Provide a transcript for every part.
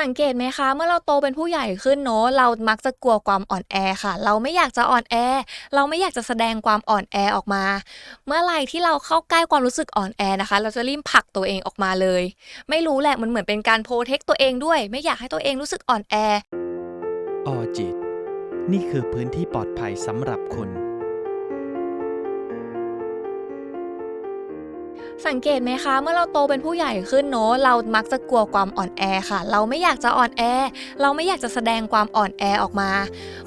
สังเกตไหมคะ เมื่อเราโตเป็นผู้ใหญ่ขึ้นเนาะเรามักจะกลัวความอ่อนแอค่ะ เราไม่อยากจะอ่อนแอ เราไม่อยากจะแสดงความอ่อนแอออกมา เมื่อไหร่ที่เราเข้าใกล้ความรู้สึกอ่อนแอนะคะ เราจะรีบผลักตัวเองออกมาเลย ไม่รู้แหละมันเหมือนเป็นการโปรเทคตัวเองด้วย ไม่อยากให้ตัวเองรู้สึกอ่อนแอออจิต นี่คือพื้นที่ปลอดภัยสำหรับคุณ สังเกตไหมคะ เมื่อเราโตเป็นผู้ใหญ่ขึ้นเนาะเรามักจะกลัวความอ่อนแอค่ะ เราไม่อยากจะอ่อนแอ เราไม่อยากจะแสดงความอ่อนแอออกมา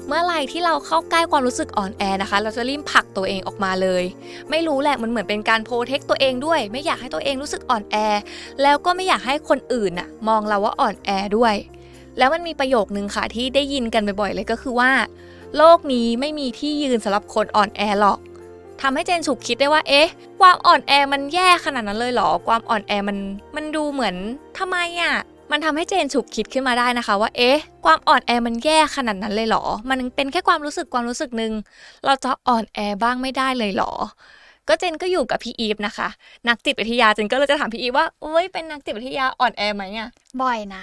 เมื่อไหรที่เราเข้าใกล้ความรู้สึกอ่อนแอนะคะ เราจะรีบผลักตัวเองออกมาเลย ไม่รู้แหละมันเหมือนเป็นการโปรเทคตัวเองด้วย ไม่อยากให้ตัวเองรู้สึกอ่อนแอ แล้วก็ไม่อยากให้คนอื่นน่ะมองเราว่าอ่อนแอด้วย แล้วมันมีประโยคนึงค่ะที่ได้ยินกันบ่อยๆเลยก็คือว่า โลกนี้ไม่มีที่ยืนสำหรับคนอ่อนแอหรอก ทำให้เจนฉุกคิดได้ว่า เอ๊ะ ความอ่อนแอมันแย่ขนาดนั้นเลยเหรอ ความอ่อนแอมัน มันดูเหมือนทำไมอะ มันทำให้เจนฉุกคิดขึ้นมาได้นะคะว่า เอ๊ะ ความอ่อนแอมันแย่ขนาดนั้นเลยเหรอ มันเป็นแค่ความรู้สึกความรู้สึกหนึ่ง เราจะอ่อนแอบ้างไม่ได้เลยเหรอ ก็เจนก็อยู่กับพี่อีฟนะคะ นักจิตวิทยาเจนก็เลยจะถามพี่อีฟว่าเอ้ย เป็นนักจิตวิทยาอ่อนแอไหมอะบ่อยนะ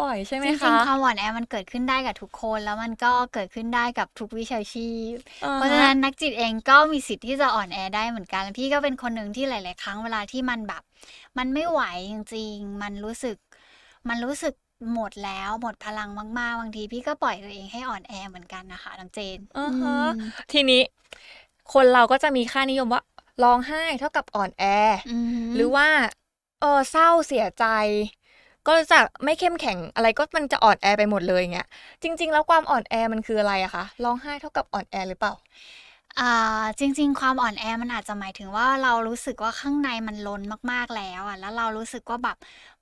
บ่อยใช่ไหมจริคะงๆความอ่อนแอมันเกิดขึ้นได้กับทุกคน แล้วมันก็เกิดขึ้นได้กับทุกวิชาชีพ อ่าฮเพราะฉะนั้นนักจิตเองก็มีสิทธิ์ที่จะอ่อนแอได้เหมือนกันพี่ก็เป็นคนหนึ่งที่หลาย ๆ ครั้งเวลาที่มันแบบ มันไม่ไหวจริง ๆ มันรู้สึก มันรู้สึกหมดแล้วหมดพลังมาก ๆ บางทีพี่ก็ปล่อยตัวเองให้อ่อนแอเหมือนกันนะคะน้องเจนอ่าฮะอืมทีนี้คนเราก็จะมีค่านิยมว่าร้องไห้เท่ากับอ่อนแอ อืม หรือว่าเออเศร้าเสียใจ ก็จะไม่เข้มแข็งอะไรก็มันจะอ่อนแอไปหมดเลยเงี้ยจริง ๆ แล้วความอ่อนแอมันคืออะไรอะคะร้องไห้เท่ากับอ่อนแอหรือเปล่าอ่าจริง ๆ ความอ่อนแอมันอาจจะหมายถึงว่าเรารู้สึกว่าข้างในมันล้นมากๆแล้วอะแล้วเรารู้สึกว่าแบบ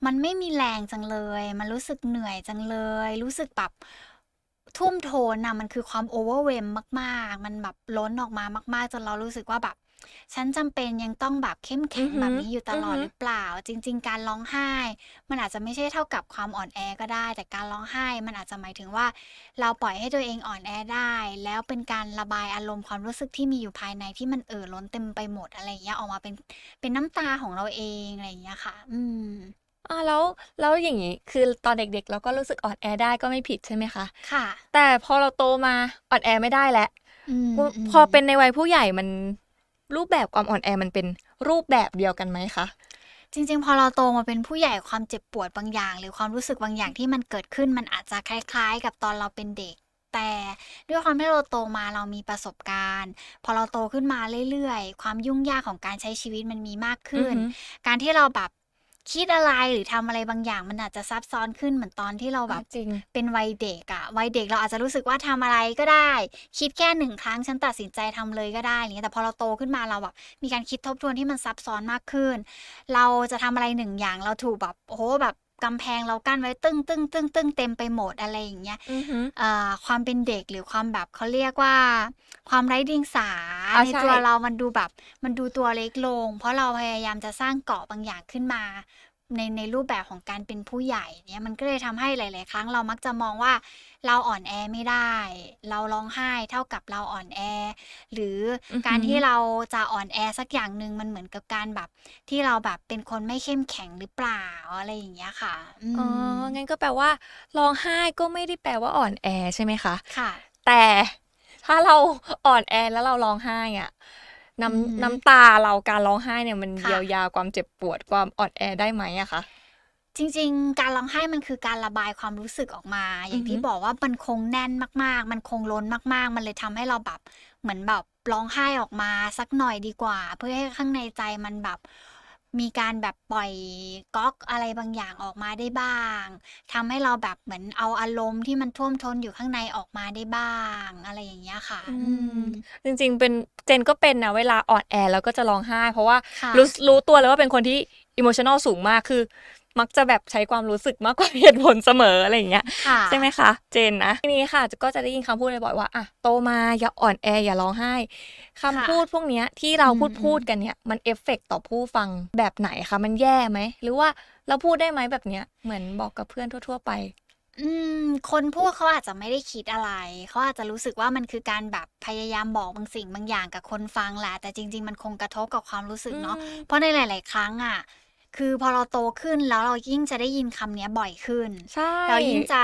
มันไม่มีแรงจังเลย มันรู้สึกเหนื่อยจังเลย รู้สึกแบบท่วมท้นนะมันคือความโอเวอร์เวมมาก ๆ มันแบบล้นออกมามาก ๆ จนเรารู้สึกว่าแบบ ฉันจำเป็นยังต้องแบบเข้มแข็งอือหือแบบนี้อยู่ตลอดอือหือ หรือเปล่า จริง ๆ การร้องไห้ มันอาจจะไม่ใช่เท่ากับความอ่อนแอก็ได้ แต่การร้องไห้ มันอาจจะหมายถึงว่า เราปล่อยให้ตัวเองอ่อนแอได้ แล้วเป็นการระบายอารมณ์ความรู้สึกที่มีอยู่ภายในที่มันเอ่อล้นเต็มไปหมดอะไรอย่างเงี้ยออกมาเป็นเป็นน้ำตาของเราเองอะไรอย่างเงี้ยค่ะ อืมอ่าแล้วแล้วอย่างนี้คือตอนเด็กๆ เราก็รู้สึกอ่อนแอได้ก็ไม่ผิดใช่ไหมคะ ค่ะ แต่พอเราโตมาอ่อนแอไม่ได้แล้วอืมพอมพอเป็นในวัยผู้ใหญ่มัน รูปแบบความอ่อนแอมันเป็นรูปแบบเดียวกันไหมคะจริงๆ พอเราโตมาเป็นผู้ใหญ่ความเจ็บปวดบางอย่าง หรือความรู้สึกบางอย่างที่มันเกิดขึ้นมันอาจจะคล้าย ๆ กับตอนเราเป็นเด็ก แต่ด้วยความที่เราโตมาเรามีประสบการณ์ พอเราโตขึ้นมาเรื่อยๆ ความยุ่งยากของการใช้ชีวิตมันมีมากขึ้นอือหือการที่เราแบบ คิดอะไรหรือทำอะไรบางอย่าง มันอาจจะซับซ้อนขึ้นเหมือนตอนที่เราแบบจริง เป็นวัยเด็กอะวัยเด็กเราอาจจะรู้สึกว่าทำอะไรก็ได้ คิดแค่หนึ่งครั้งฉันตัดสินใจทำเลยก็ได้อะไรเงี้ยแต่พอเราโตขึ้นมาเราแบบมีการคิดทบทวนที่มันซับซ้อนมากขึ้น เราจะทำอะไรหนึ่งอย่างเราถูกแบบโอ้โหแบบ กำแพงเรากั้นไว้ตึ้งตึ้งตึ้งตึ้งเต็มไปหมดอะไรอย่างเงี้ยอือหือเอ่อความเป็นเด็กหรือความแบบเขาเรียกว่า ความไร้เดียงสาอ่าในใช่ตัวเรามันดูแบบ มันดูตัวเล็กลง เพราะเราพยายามจะสร้างเกราะบางอย่างขึ้นมา ในในรูปแบบของการเป็นผู้ใหญ่เนี่ยมันก็เลยทำให้หลาย ๆ ครั้งเรามักจะมองว่าเราอ่อนแอไม่ได้ เราร้องไห้เท่ากับเราอ่อนแอ หรือออหือการที่เราจะอ่อนแอสักอย่างหนึ่งมันเหมือนกับการแบบ ที่เราแบบเป็นคนไม่เข้มแข็งหรือเปล่าอะไรอย่างเงี้ยค่ะอืมอ๋องั้นก็แปลว่าร้องไห้ก็ไม่ได้แปลว่าอ่อนแอใช่ไหมคะค่ะ แต่ถ้าเราอ่อนแอแล้วเราร้องไห้อะอือหือ น้ำน้ำตาเราการร้องไห้เนี่ยมันค่ะเยียวยาความเจ็บปวดความอ่อนแอได้ไหมอะคะจริง ๆ การร้องไห้มันคือการระบายความรู้สึกออกมา อย่างที่อือหือบอกว่ามันคงแน่นมาก ๆ มันคงล้นมาก ๆ มันเลยทำให้เราแบบเหมือนแบบร้องไห้ออกมาสักหน่อยดีกว่า เพื่อให้ข้างในใจมันแบบ มีการแบบปล่อยก๊อกอะไรบางอย่างออกมาได้บ้างทำให้เราแบบเหมือนเอาอารมณ์ที่มันท่วมท้นอยู่ข้างในออกมาได้บ้าง อะไรอย่างเงี้ยค่ะอือืมมจริง ๆ เป็นเจนก็เป็นนะเวลาอ่อนแอแล้วก็จะร้องไห้ เพราะว่าค่ะรู้รู้ตัวเลยว่าเป็นคนที่อิโมชันอลสูงมากคือ มักจะแบบใช้ความรู้สึกมากกว่าเหตุผลเสมออะไรอย่างเงี้ยค่ะใช่ไหมคะ เจนนะทีนี้ค่ะก็จะได้ยินคำพูดบ่อยๆว่าอะโตมาอย่าอ่อนแออย่าร้องไห้คำค่ะพูดพวกเนี้ยที่เราอืมพูดอืมพูดกันเนี่ยมันเอฟเฟกต์ต่อผู้ฟังแบบไหนคะมันแย่ไหมหรือว่าเราพูดได้ไหมแบบเนี้ยเหมือนบอกกับเพื่อนทั่ว ๆ ไปอืมคนพูดเขาอาจจะไม่ได้คิดอะไรเขาอาจจะรู้สึกว่ามันคือการแบบพยายามบอกบางสิ่งบางอย่างกับคนฟังแหละแต่จริง ๆ มันคงกระทบกับความรู้สึกเนาะอืมเพราะในหลาย ๆ ครั้งอะ คือพอเราโตขึ้นแล้วเรายิ่งจะได้ยินคำเนี้ยบ่อยขึ้น ใช่ เรายิ่งจะ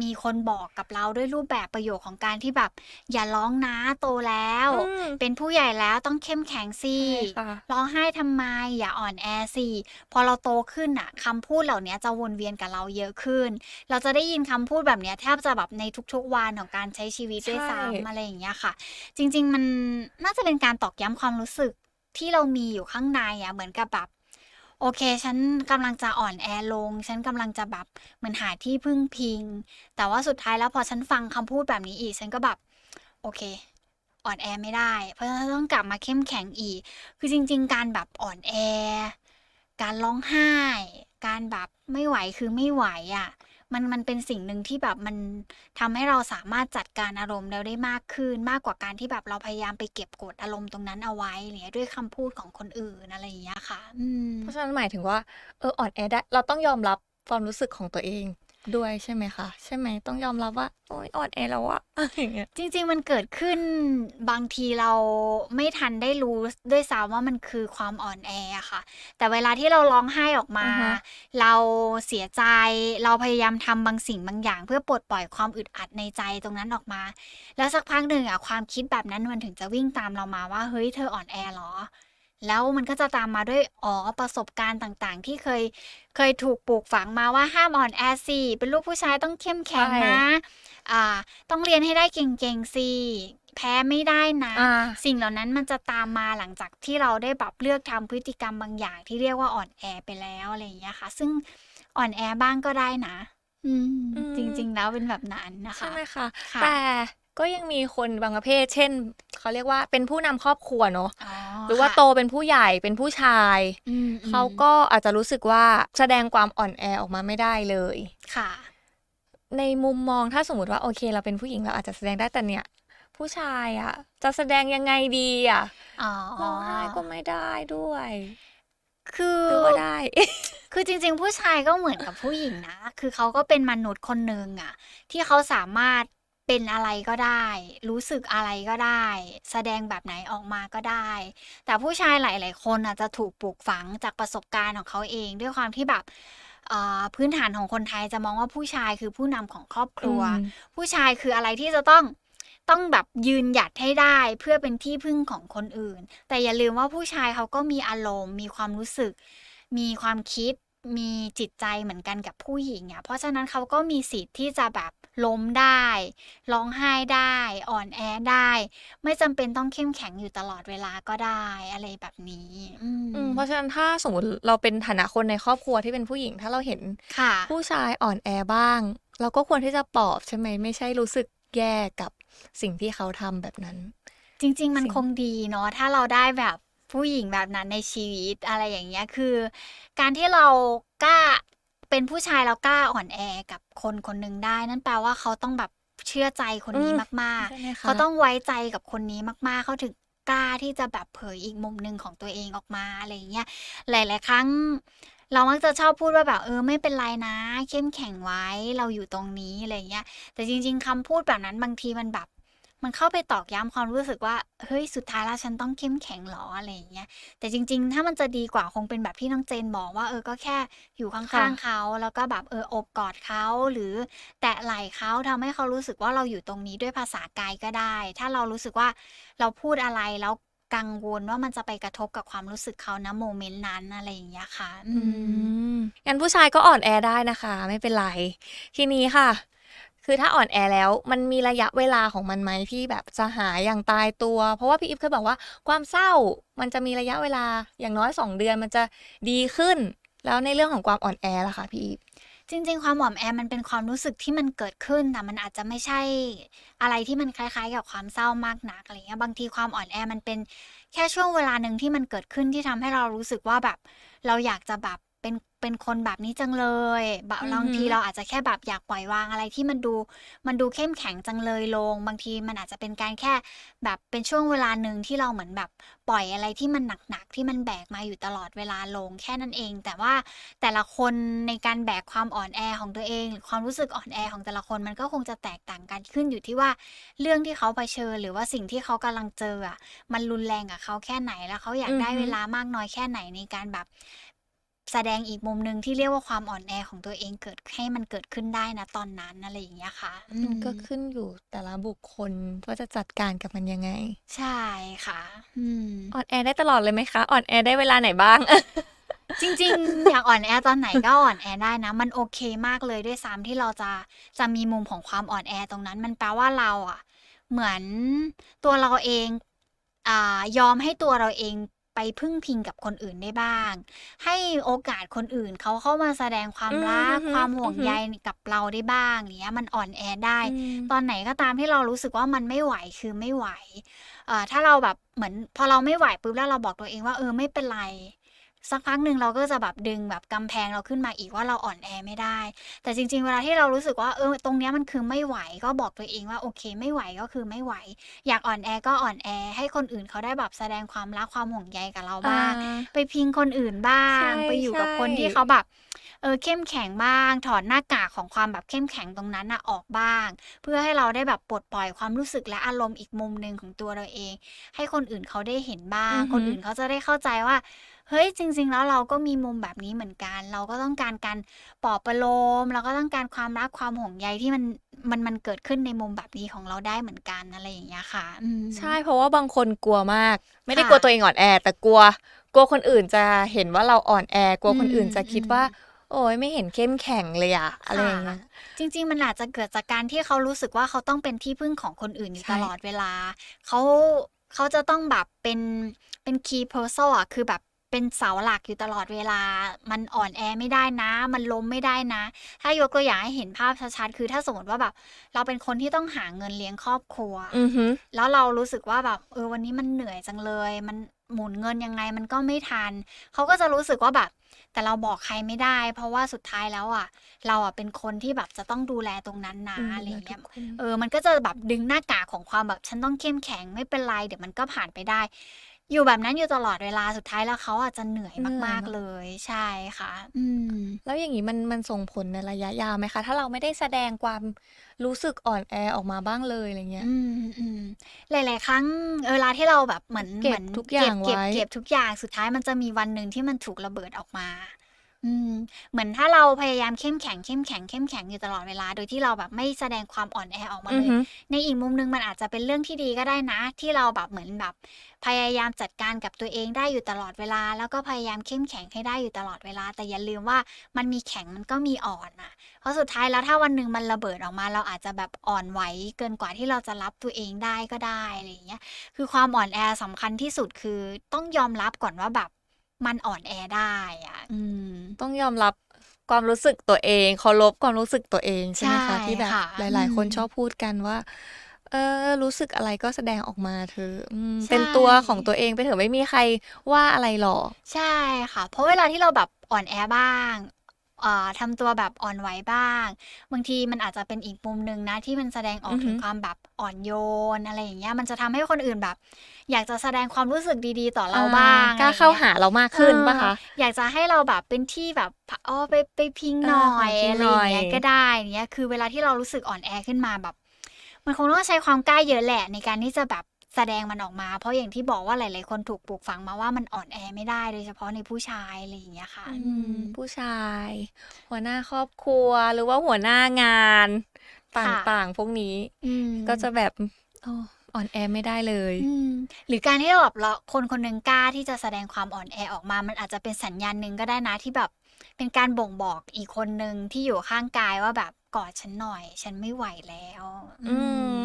มีคนบอกกับเราด้วยรูปแบบประโยคของการที่แบบ อย่าร้องนะโตแล้วอืมเป็นผู้ใหญ่แล้วต้องเข้มแข็งสิใช่ค่ะร้องไห้ทำไม อย่าอ่อนแอสิพอเราโตขึ้นอะคำพูดเหล่านี้จะวนเวียนกับเราเยอะขึ้น เราจะได้ยินคำพูดแบบเนี้ยแทบจะแบบในทุกๆวันของการใช้ชีวิตด้วยใช่ซ้ำอะไรอย่างเงี้ยค่ะ จริง ๆ มันน่าจะเป็นการตอกย้ำความรู้สึกที่เรามีอยู่ข้างในอะเหมือนกับแบบ โอเค ฉันกำลังจะอ่อนแอลง ฉันกำลังจะแบบเหมือนหาที่พึ่งพิง แต่ว่าสุดท้ายแล้วพอฉันฟังคำพูดแบบนี้อีก ฉันก็แบบ โอเค อ่อนแอไม่ได้ เพราะฉะนั้นต้องกลับมาเข้มแข็งอีก คือจริง ๆ การแบบอ่อนแอ การร้องไห้ การแบบไม่ไหวคือไม่ไหวอะ มันมันเป็นสิ่งหนึ่งที่แบบมันทำให้เราสามารถจัดการอารมณ์เราได้มากขึ้น มากกว่าการที่แบบเราพยายามไปเก็บกดอารมณ์ตรงนั้นเอาไว้เนี่ยด้วยคำพูดของคนอื่นอะไรอย่างเงี้ยค่ะเพราะฉะนั้นหมายถึงว่าเอออ่อนแอได้เราต้องยอมรับความรู้สึกของตัวเอง ด้วยใช่ไหมคะใช่ไหมต้องยอมรับว่าโอ๊ยอ่อนแอแล้วอะอะไรอย่างเงี้ยจริง ๆ มันเกิดขึ้นบางทีเราไม่ทันได้รู้ด้วยซ้ำว่ามันคือความอ่อนแออะค่ะ แต่เวลาที่เราร้องไห้ออกมาอือฮะเราเสียใจเราพยายามทำบางสิ่งบางอย่าง เพื่อปลดปล่อยความอึดอัดในใจตรงนั้นออกมา แล้วสักพักหนึ่งอะความคิดแบบนั้นมันถึงจะวิ่งตามเรามาว่าเฮ้ยเธออ่อนแอเหรอ แล้วมันก็จะตามมาด้วยอ๋อประสบการณ์ต่างๆ ที่เคยเคยถูกปลูกฝังมาว่าห้ามอ่อนแอสิเป็นลูกผู้ชายต้องเข้มแข็งใช่นะอ่าต้องเรียนให้ได้เก่งๆสิแพ้ไม่ได้นะอ่าสิ่งเหล่านั้นมันจะตามมาหลังจากที่เราได้แบบเลือกทำพฤติกรรมบางอย่างที่เรียกว่าอ่อนแอไปแล้วอะไรอย่างเงี้ยค่ะ ซึ่งอ่อนแอบ้างก็ได้นะอืมอืมจริง ๆ แล้วเป็นแบบนั้นนะคะใช่ไหมคะค่ะแต่ก็ยังมีคนบางประเภท เช่นเขาเรียกว่าเป็นผู้นำครอบครัวเนอะอ๋อ หรือว่าค่ะโตเป็นผู้ใหญ่เป็นผู้ชายอืมอืมเขาก็อาจจะรู้สึกว่าแสดงความอ่อนแอออกมาไม่ได้เลยค่ะ ในมุมมองถ้าสมมติว่าโอเค เราเป็นผู้หญิงเราอาจจะแสดงได้แต่เนี่ย ผู้ชายอะ จะแสดงยังไงดีอะอ๋อร้องไห้ก็ไม่ได้ด้วยคือหรือว่าได้ คือจริง ๆ ผู้ชายก็เหมือนกับผู้หญิงนะ คือเขาก็เป็นมนุษย์คนหนึ่งอะที่เขาสามารถ เป็นอะไรก็ได้ รู้สึกอะไรก็ได้ แสดงแบบไหนออกมาก็ได้ แต่ผู้ชายหลาย ๆ คนอาจจะถูกปลูกฝังจากประสบการณ์ของเขาเอง ด้วยความที่แบบเอ่อพื้นฐานของคนไทยจะมองว่าผู้ชายคือผู้นำของครอบครัวอืมผู้ชายคืออะไรที่จะต้องต้องแบบยืนหยัดให้ได้เพื่อเป็นที่พึ่งของคนอื่น แต่อย่าลืมว่าผู้ชายเขาก็มีอารมณ์ มีความรู้สึก มีความคิด มีจิตใจเหมือนกันกับผู้หญิงอะ เพราะฉะนั้นเขาก็มีสิทธิ์ที่จะแบบล้มได้ ร้องไห้ได้ อ่อนแอได้ ไม่จำเป็นต้องเข้มแข็งอยู่ตลอดเวลาก็ได้อะไรแบบนี้อืมอืมเพราะฉะนั้นถ้าสมมติเราเป็นฐานะคนในครอบครัวที่เป็นผู้หญิง ถ้าเราเห็นค่ะผู้ชายอ่อนแอบ้าง เราก็ควรที่จะปลอบใช่ไหมไม่ใช่รู้สึกแย่กับสิ่งที่เขาทำแบบนั้น จริง ๆ มันสิ่งคงดีเนาะถ้าเราได้แบบ ผู้หญิงแบบนั้นในชีวิตอะไรอย่างเงี้ยคือ การที่เรากล้าเป็นผู้ชายแล้วกล้าอ่อนแอกับคนคนหนึ่งได้ นั่นแปลว่าเขาต้องแบบเชื่อใจคนนี้อืมมากใช่ไหมๆคะเขาต้องไว้ใจกับคนนี้มาก ๆ เขาถึงกล้าที่จะแบบเผยอีกมุมหนึ่งของตัวเองออกมาอะไรอย่างเงี้ยหลาย ๆ ครั้งเรามักจะชอบพูดว่าแบบเออไม่เป็นไรนะ เข้มแข็งไว้เราอยู่ตรงนี้อะไรอย่างเงี้ยแต่จริง ๆคำพูดแบบนั้นบางทีมันแบบ มันเข้าไปตอกย้ำความรู้สึกว่า เฮ้ย สุดท้ายแล้วฉันต้องเข้มแข็งเหรออะไรอย่างเงี้ย แต่จริง ๆ ถ้ามันจะดีกว่าคงเป็นแบบที่น้องเจนบอกว่า เออ ก็แค่อยู่ข้างๆเขา แล้วก็แบบเอออบกอดเขาหรือแตะไหล่เขาทำให้เขารู้สึกว่าเราอยู่ตรงนี้ด้วยภาษากายก็ได้ ถ้าเรารู้สึกว่าเราพูดอะไรแล้วกังวลว่ามันจะไปกระทบกับความรู้สึกเขานะโมเมนต์นั้นอะไรอย่างเงี้ยค่ะ อือืมมงั้นผู้ชายก็อ่อนแอได้นะคะ ไม่เป็นไร ทีนี้ค่ะ คือถ้าอ่อนแอแล้วมันมีระยะเวลาของมันไหมที่แบบจะหายอย่างตายตัว เพราะว่าพี่อิฟเคยบอกว่าความเศร้ามันจะมีระยะเวลาอย่างน้อยสองเดือนมันจะดีขึ้น แล้วในเรื่องของความอ่อนแอล่ะคะพี่อิฟจริงๆ ความหวอมแอมมันเป็นความรู้สึกที่มันเกิดขึ้น แต่มันอาจจะไม่ใช่อะไรที่มันคล้ายๆ กับความเศร้ามากนักอะไรเงี้ยบางทีความอ่อนแอมันเป็นแค่ช่วงเวลาหนึ่งที่มันเกิดขึ้นที่ทำให้เรารู้สึกว่าแบบ เราอยากจะแบบ เป็นเป็นคนแบบนี้จังเลยแบบอือหือบางทีเราอาจจะแค่แบบอยากปล่อยวางอะไรที่มันดู มันดูเข้มแข็งจังเลยลง บางทีมันอาจจะเป็นการแค่แบบเป็นช่วงเวลาหนึ่งที่เราเหมือนแบบปล่อยอะไรที่มันหนักๆที่มันแบกมาอยู่ตลอดเวลาลงแค่นั้นเอง แต่ว่าแต่ละคนในการแบกความอ่อนแอของตัวเอง หรือความรู้สึกอ่อนแอของแต่ละคนมันก็คงจะแตกต่างกันขึ้นอยู่ที่ว่าเรื่องที่เขาเผชิญหรือว่าสิ่งที่เขากำลังเจออะมันรุนแรงกับเขาแค่ไหนแล้วเขาอยากได้อือฮึ เวลามากน้อยแค่ไหนในการแบบ แสดงอีกมุมหนึ่งที่เรียกว่าความอ่อนแอของตัวเองเกิดให้มันเกิดขึ้นได้นะตอนนั้นอะไรอย่างเงี้ยค่ะอืมันมก็ขึ้นอยู่แต่ละบุคคลว่าจะจัดการกับมันยังไง ใช่ค่ะอืมอ่อนแอได้ตลอดเลยไหมคะอ่อนแอได้เวลาไหนบ้างจริงๆ อยากอ่อนแอตอนไหนก็อ่อนแอได้นะ มันโอเคมากเลยด้วยซ้ำที่เราจะจะมีมุมของความอ่อนแอตรงนั้น มันแปลว่าเราอะ เหมือนตัวเราเองอ่ายอมให้ตัวเราเอง ไปพึ่งพิงกับคนอื่นได้บ้าง ให้โอกาสคนอื่นเขาเข้ามาแสดงความรักอือฮึความห่วงอือฮึใยกับเราได้บ้างเนี้ยมันอ่อนแอได้อืมตอนไหนก็ตามที่เรารู้สึกว่ามันไม่ไหวคือไม่ไหวเอ่อถ้าเราแบบเหมือนพอเราไม่ไหวปุ๊บแล้วเราบอกตัวเองว่าเออไม่เป็นไร สักพักหนึ่งเราก็จะแบบดึงแบบกำแพงเราขึ้นมาอีกว่าเราอ่อนแอไม่ได้ แต่จริง ๆ เวลาที่เรารู้สึกว่าเออตรงเนี้ยมันคือไม่ไหวก็บอกตัวเองว่าโอเคไม่ไหวก็คือไม่ไหว อยากอ่อนแอก็อ่อนแอ ให้คนอื่นเขาได้แบบแสดงความรักความห่วงใยกับเราบ้างอ่าไปพิงคนอื่นบ้างใช่ไปอยู่กับใช่คนที่เขาแบบเออเข้มแข็งบ้าง ถอดหน้ากากของความแบบเข้มแข็งตรงนั้นน่ะออกบ้าง เพื่อให้เราได้แบบปลดปล่อยความรู้สึกและอารมณ์อีกมุมหนึ่งของตัวเราเอง ให้คนอื่นเขาได้เห็นบ้างอือฮึคนอื่นเขาจะได้เข้าใจว่า เฮ้ยจริง ๆ แล้วเราก็มีมุมแบบนี้เหมือนกัน เราก็ต้องการการปลอบประโลมเราก็ต้องการความรักความห่วงใยที่มันมันมันเกิดขึ้นในมุมแบบนี้ของเราได้เหมือนกันอะไรอย่างเงี้ยค่ะอืมใช่เพราะว่าบางคนกลัวมาก ไม่ได้ค่ะกลัวตัวเองอ่อนแอ แต่กลัว กลัวคนอื่นจะเห็นว่าเราอ่อนแอกลัวคนอื่นจะคิดว่าโอ้ยไม่เห็นเข้มแข็งเลยอะอะไรอย่างเงี้ยจริง ๆ มันอาจจะเกิดจากการที่เขารู้สึกว่าเขาต้องเป็นที่พึ่งของคนอื่นอยู่ใช่ตลอดเวลา เขาเขาจะต้องแบบเป็นเป็น key person อะคือแบบ เป็นเสาหลักอยู่ตลอดเวลา มันอ่อนแอไม่ได้นะ มันล้มไม่ได้นะ ถ้ายกตัวอย่างให้เห็นภาพชัดๆ คือถ้าสมมติว่าแบบ เราเป็นคนที่ต้องหาเงินเลี้ยงครอบครัวอือฮึแล้วเรารู้สึกว่าแบบเออวันนี้มันเหนื่อยจังเลย มันหมุนเงินยังไงมันก็ไม่ทัน เขาก็จะรู้สึกว่าแบบ แต่เราบอกใครไม่ได้ เพราะว่าสุดท้ายแล้วอะ เราอะเป็นคนที่แบบจะต้องดูแลตรงนั้นนะอะไรอย่างเงี้ย เออ มันก็จะแบบดึงหน้ากากของความแบบฉันต้องเข้มแข็งไม่เป็นไรเดี๋ยวมันก็ผ่านไปได้ อยู่แบบนั้นอยู่ตลอดเวลาสุดท้ายแล้วเขาอาจจะเหนื่อยมากๆเลย ใช่ค่ะ อืม แล้วอย่างนี้มันมันส่งผลในระยะยาวไหมคะ ถ้าเราไม่ได้แสดงความรู้สึกอ่อนแอออกมาบ้างเลยอะไรเงี้ย อืมอืมหลาย ๆ ครั้งเวลาที่เราแบบเหมือนเก็บเหมือนทุกอย่างเก็บไว้ เก็บทุกอย่างสุดท้ายมันจะมีวันหนึ่งที่มันถูกระเบิดออกมา อืม เหมือนถ้าเราพยายามเข้มแข็งเข้มแข็งเข้มแข็งอยู่ตลอดเวลา โดยที่เราแบบไม่แสดงความอ่อนแอออกมาอืเลอย ฮึในอีกมุมหนึงมันอาจจะเป็นเรื่องที่ดีก็ได้นะ ที่เราแบบเหมือนแบบ พยายามจัดการกับตัวเองได้อยู่ตลอดเวลา แล้วก็พยายามเข้มแข็งให้ได้อยู่ตลอดเวลา แต่อย่าลืมว่ามันมีแข็งมันก็มีอ่อนนะเพราะสุดท้ายแล้วถ้าวันหนึ่งมันระเบิดออกมา เราอาจจะแบบอ่อนไหวเกินกว่าที่เราจะรับตัวเองได้ก็ได้อะไรอย่างเงี้ย คือความอ่อนแอสำคัญที่สุดคือต้องยอมรับก่อนว่าแบบ มันอ่อนแอได้อะอืมต้องยอมรับความรู้สึกตัวเองเคารพความรู้สึกตัวเองใช่ไหมใช่คะที่แบบค่ะหลาย ๆ คนอืมชอบพูดกันว่า เออ รู้สึกอะไรก็แสดงออกมาเธอะอืมใช่เป็นตัวของตัวเองไปเถอะไม่มีใครว่าอะไรหรอกใช่ค่ะ เพราะเวลาที่เราแบบอ่อนแอบ้างเอ่อ ทำตัวแบบอ่อนไหวบ้าง บางทีมันอาจจะเป็นอีกมุมหนึ่งนะ ที่มันแสดงออกอือฮึถึงความแบบอ่อนโยนอะไรอย่างเงี้ยมันจะทำให้คนอื่นแบบ อยากจะแสดงความรู้สึกดีๆ ต่อเราบ้างกล้าอะไรอย่งเข้างี้ยหาเรามากขึ้นปะคะเอออยากจะให้เราแบบเป็นที่แบบอ๋อไปไปพิงหน่อ่าอยขอพิงอะไรหน่ออยย่างเงี้ยก็ได้เนี้ยคือเวลาที่เรารู้สึกอ่อนแอขึ้นมาแบบ มันคงต้องใช้ความกล้าเยอะแหละในการที่จะแบบ แสดงมันออกมา เพราะอย่างที่บอกว่าหลาย ๆ คนถูกปลูกฝังมาว่ามันอ่อนแอไม่ได้โดยเฉพาะในผู้ชายอะไรอย่างเงี้ยค่ะอืมผู้ชาย หัวหน้าครอบครัวหรือว่าหัวหน้างานต่าง ๆ พวกนี้อืมก็จะแบบอ๋ออ่อนแอไม่ได้เลยอืมหรือการที่เราแบบเราคนคนหนึ่งกล้าที่จะแสดงความอ่อนแอออกมา มันอาจจะเป็นสัญญาณหนึ่งก็ได้นะที่แบบเป็นการบ่งบอกอีกคนหนึ่งที่อยู่ข้างกายว่าแบบ กอดฉันหน่อย ฉันไม่ไหวแล้ว อืม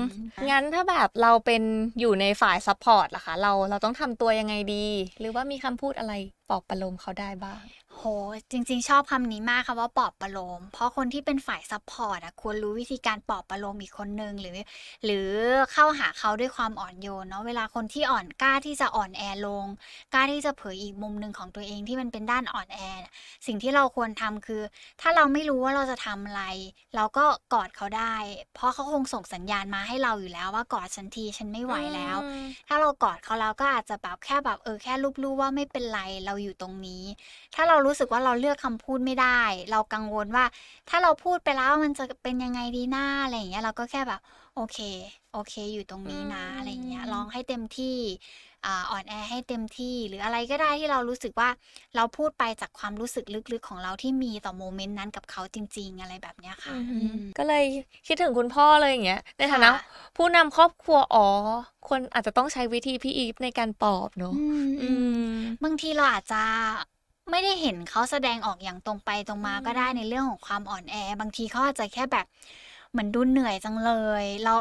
งั้นถ้าแบบเราเป็นอยู่ในฝ่ายซัพพอร์ตล่ะคะ เราเราต้องทำตัวยังไงดี หรือว่ามีคำพูดอะไรปลอบประโลมเขาได้บ้าง โห จริงๆ ชอบคำนี้มากค่ะว่าปลอบประโลม เพราะคนที่เป็นฝ่ายซัพพอร์ตอะควรรู้วิธีการปลอบประโลมอีกคนนึงหรือ หรือเข้าหาเขาด้วยความอ่อนโยนเนาะเวลาคนที่อ่อนกล้าที่จะอ่อนแอลงกล้าที่จะเผยอีกมุมหนึ่งของตัวเองที่มันเป็นด้านอ่อนแอเนี่ยสิ่งที่เราควรทำคือ ถ้าเราไม่รู้ว่าเราจะทำอะไร เราก็กอดเขาได้ เพราะเขาคงส่งสัญญาณมาให้เราอยู่แล้วว่ากอดฉันทีฉันไม่ไหวแล้ว ถ้าเรากอดเขาแล้วก็อาจจะแบบแค่แบบเออแค่รูปๆว่าไม่เป็นไรเราอยู่ตรงนี้ ถ้าเรารู้สึกว่าเราเลือกคำพูดไม่ได้ เรากังวลว่า ถ้าเราพูดไปแล้วมันจะเป็นยังไงดีหน้าอะไรอย่างเงี้ยเราก็แค่แบบโอเคโอเคอยู่ตรงนี้นะอืมอะไรอย่างเงี้ยลองให้เต็มที่อ่าอ่อนแอให้เต็มที่ หรืออะไรก็ได้ที่เรารู้สึกว่าเราพูดไปจากความรู้สึกลึกๆของเราที่มีต่อโมเมนต์นั้นกับเขาจริง ๆ อะไรแบบเนี้ยค่ะอือหือือมก็เลยคิดถึงคุณพ่อเลยอย่างเงี้ยในฐานะค่ะผู้นำครอบครัวอ๋อคนอาจจะต้องใช้วิธีพี่อีฟในการปลอบเนอะอืมอือืมมบางทีเราอาจจะ ไม่ได้เห็นเขาแสดงออกอย่างตรงไปตรงมาอืมก็ได้ในเรื่องของความอ่อนแอ บางทีเขาอาจจะแค่แบบเหมือนดูเหนื่อยจังเลย เรา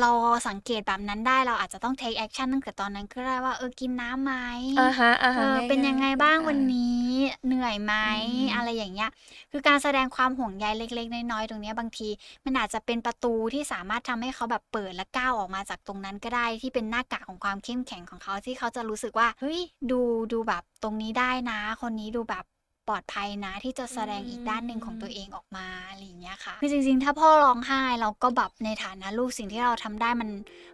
เราสังเกตแบบนั้นได้ เราอาจจะต้อง take action ตั้งแต่ตอนนั้นก็ได้ว่า เออ กินน้ำไหมอ่าฮะอ่าเอฮะอเป็นยังไงๆบ้างอ่วันนี้ เหนื่อยไหม อืม อะไรอย่างเงี้ย คือการแสดงความห่วงใยเล็ก ๆ น้อย ๆ ตรงเนี้ยบางที มันอาจจะเป็นประตูที่สามารถทำให้เขาแบบเปิดและก้าวออกมาจากตรงนั้นก็ได้ที่เป็นหน้ากากของความเข้มแข็งของเขาที่เขาจะรู้สึกว่า เฮ้ย ดูดูแบบตรงนี้ได้นะ คนนี้ดูแบบ ปลอดภัยนะ ที่จะแสดงอีกด้านหนึ่งของตัวเองออกมาอะไรอย่างเงี้ยค่ะคือจริงๆ ถ้าพ่อร้องไห้เราก็แบบในฐานะลูกสิ่งที่เราทำได้มัน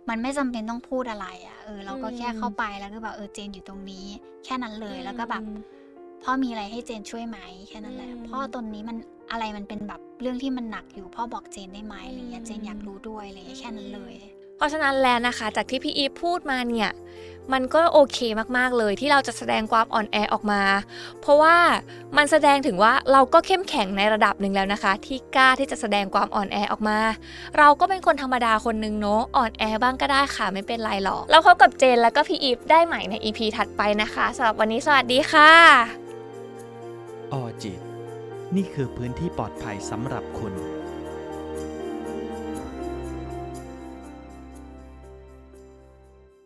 มันไม่จำเป็นต้องพูดอะไรอะ่ะเออเราก็แค่เข้าไปแล้วก็แบบเออเจนอยู่ตรงนี้ แค่นั้นเลยแล้วก็แบบอืมพ่อมีอะไรให้เจนช่วยไหมแค่นั้นแหละอืมพ่อตอนนี้มันอะไรมันเป็นแบบเรื่องที่มันหนักอยู่พ่อบอกเจนได้ไหมอะไรเงี้ยอืมเจนอยากรู้ด้วยอะไรเงี้ยแค่นั้นเลย เพราะฉะนั้นแล้วนะคะ จากที่พี่อีฟพูดมาเนี่ย มันก็โอเคมากๆเลยที่เราจะแสดงความอ่อนแอออกมา เพราะว่ามันแสดงถึงว่าเราก็เข้มแข็งในระดับหนึ่งแล้วนะคะ ที่กล้าที่จะแสดงความอ่อนแอออกมา เราก็เป็นคนธรรมดาคนหนึ่งเนาะอ่อนแอบ้างก็ได้ค่ะไม่เป็นไรหรอกแล้วพบกับเจนแล้วก็พี่อีฟได้ใหม่ใน EP ถัดไปนะคะสำหรับวันนี้สวัสดีค่ะออจิต นี่คือพื้นที่ปลอดภัยสำหรับคุณ